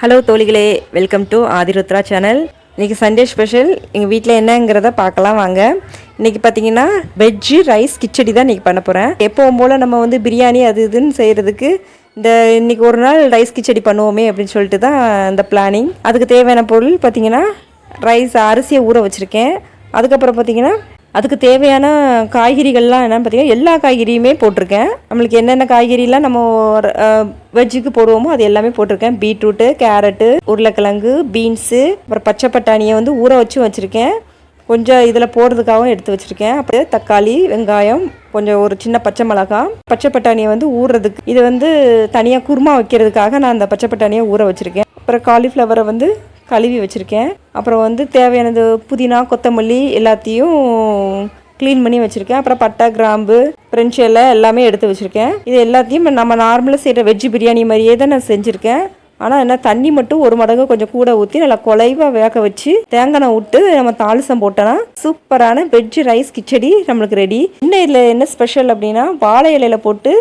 Hello தோழிகளே. Welcome to Aadhirudra channel இன்றைக்கி Sunday special எங்கள் வீட்டில் என்னங்கிறத பார்க்கலாம் வாங்க. இன்றைக்கி பார்த்தீங்கன்னா வெஜ்ஜு ரைஸ் கிச்சடி தான் இன்றைக்கி பண்ண போகிறேன் எப்போவும் போல் நம்ம வந்து பிரியாணி அது இதுன்னு செய்கிறதுக்கு இந்த இன்றைக்கி ஒரு நாள் ரைஸ் கிச்சடி பண்ணுவோமே அப்படின்னு சொல்லிட்டு தான் இந்த பிளானிங் அதுக்கு தேவையான பொருள் பார்த்தீங்கன்னா ரைஸ் அரிசியை ஊற வச்சுருக்கேன். அதுக்கப்புறம் பார்த்தீங்கன்னா அதுக்கு தேவையான காய்கறிகள்லாம் என்னென்னு பார்த்தீங்கன்னா எல்லா காய்கறியுமே போட்டிருக்கேன். நம்மளுக்கு என்னென்ன காய்கறிலாம் நம்ம வெஜ்ஜுக்கு போடுவோமோ அது எல்லாமே போட்டிருக்கேன். பீட்ரூட்டு கேரட்டு உருளைக்கிழங்கு பீன்ஸு அப்புறம் பச்சை பட்டாணியை வந்து ஊற வச்சும் வச்சுருக்கேன். கொஞ்சம் இதில் போடுறதுக்காகவும் எடுத்து வச்சுருக்கேன். அப்புறம் தக்காளி வெங்காயம் கொஞ்சம் ஒரு சின்ன பச்சை மிளகாய் பச்சை பட்டாணியை வந்து ஊறுறதுக்கு இது வந்து தனியாக குருமா வைக்கிறதுக்காக நான் அந்த பச்சை பட்டாணியை ஊற வச்சுருக்கேன். அப்புறம் காலிஃப்ளவரை வந்து கழுவி வச்சுருக்கேன். அப்புறம் வந்து தேவையானது புதினா கொத்தமல்லி எல்லாத்தையும் க்ளீன் பண்ணி வச்சுருக்கேன். அப்புறம் பட்டை கிராம்பு ஃப்ரெஞ்ச் இலை எல்லாமே எடுத்து வச்சுருக்கேன். இது எல்லாத்தையும் நம்ம நார்மலாக செய்கிற வெஜ்ஜு பிரியாணி மாதிரியே தான் நான் செஞ்சுருக்கேன். ஆனால் என்ன தண்ணி மட்டும் ஒரு மடங்கு கொஞ்சம் கூட ஊற்றி நல்லா குலைவாக வேக வச்சு தேங்காய் விட்டு நம்ம தாளிசம் போட்டோன்னா சூப்பரான வெஜ்ஜு ரைஸ் கிச்சடி நம்மளுக்கு ரெடி இன்னும் இதில் என்ன ஸ்பெஷல் அப்படின்னா வாழை இலையில போட்டு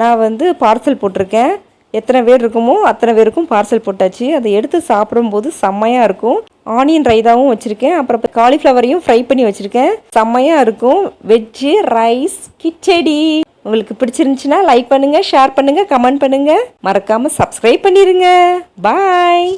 நான் வந்து பார்சல் போட்டிருக்கேன். எத்தனை பேர் இருக்குமோ அத்தனை பேருக்கும் பார்சல் போட்டாச்சு. அதை எடுத்து சாப்பிடும்போது செம்மையாக இருக்கும். ஆனியன் ரைதாவும் வச்சுருக்கேன். அப்புறம் காலிஃப்ளவரையும் ஃப்ரை பண்ணி வச்சுருக்கேன். செம்மையாக இருக்கும். Veg rice khichdi. உங்களுக்கு பிடிச்சிருந்துச்சுன்னா லைக் பண்ணுங்கள் ஷேர் பண்ணுங்கள் கமெண்ட் பண்ணுங்கள் மறக்காமல் சப்ஸ்கிரைப் பண்ணிடுங்க பாய்